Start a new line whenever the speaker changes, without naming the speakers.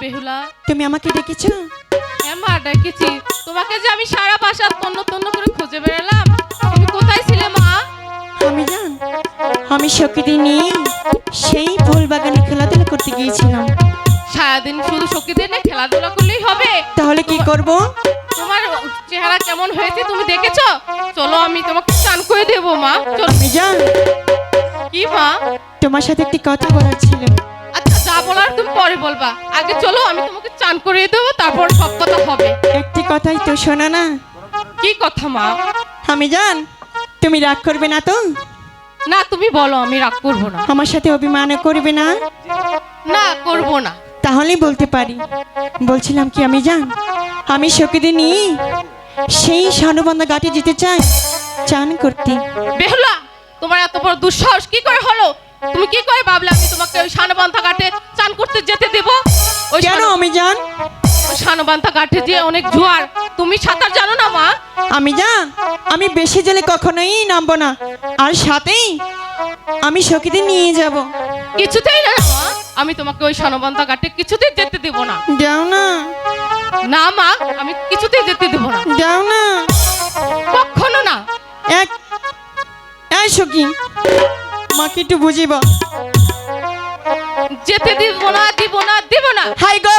বেহুলা।
তুমি আমাকে ডেকেছো?
হ্যাঁ মা ডেকেছি। তোমাকে যে আমি সারা বাসা তন্ন তন্ন করে খুঁজে বেড়ালাম তুমি কোথায় ছিলে মা?
আমি জান আমি সখীদের নিয়ে সেই ফুল বাগানে খেলাধুলা করতে গিয়েছিলাম।
সারাদিন শুধু সখীদের নিয়ে খেলাধুলা করলেই হবে।
তাহলে কি করব?
তোমার চেহারা কেমন হয়েছে তুমি দেখেছ? চলো আমি তোমাকে চান করে দেবো মা। চলো।
জান।
কি মা?
তোমার সাথে একটি কথা বলার ছিল।
বলার তুমি পরে বলবা। আগে চলো আমি তোমাকে চান করিয়ে দেবো তারপর সব কথা হবে।
একটি কথাই তো শোনো না।
কি কথা মা?
আমি জান তুমি রাগ করবে না তো?
না তুমি বলো আমি রাগ করব না।
আমার সাথে অভিমান করবে না?
না করব না।
তাহলেই বলতে পারি। বলছিলাম কি আমি জান আমি নিয়ে সেই সানুবন্ধা ঘাটে যেতে চাই চান করতে।
বেহুলা তোমার এত বড় দুঃসাহস কি করে হলো? তুমি কি করে ভাবলে আমি তোমাকে ওই সানবান্থা ঘাটে চান করতে যেতে দেব? ওই
কেন আমি জান?
সানবান্থা ঘাটে যে অনেক জোয়ার। তুমি সাঁতার জানো না মা?
আমি জান? আমি বেশি জেলে কখনোই নামবো না। আর সাথেই আমি সখীদের নিয়ে যাব।
কিছুতেই না মা। আমি তোমাকে ওই সানবান্থা ঘাটে কিছুতেই যেতে দেব না।
যাও না।
না মা আমি কিছুতেই যেতে দেব না।
যাও না।
কখনো না।
এক এই সখী মাকে একটু বুঝিব
যেতে দিব না দিব না দিব না।
হাই গো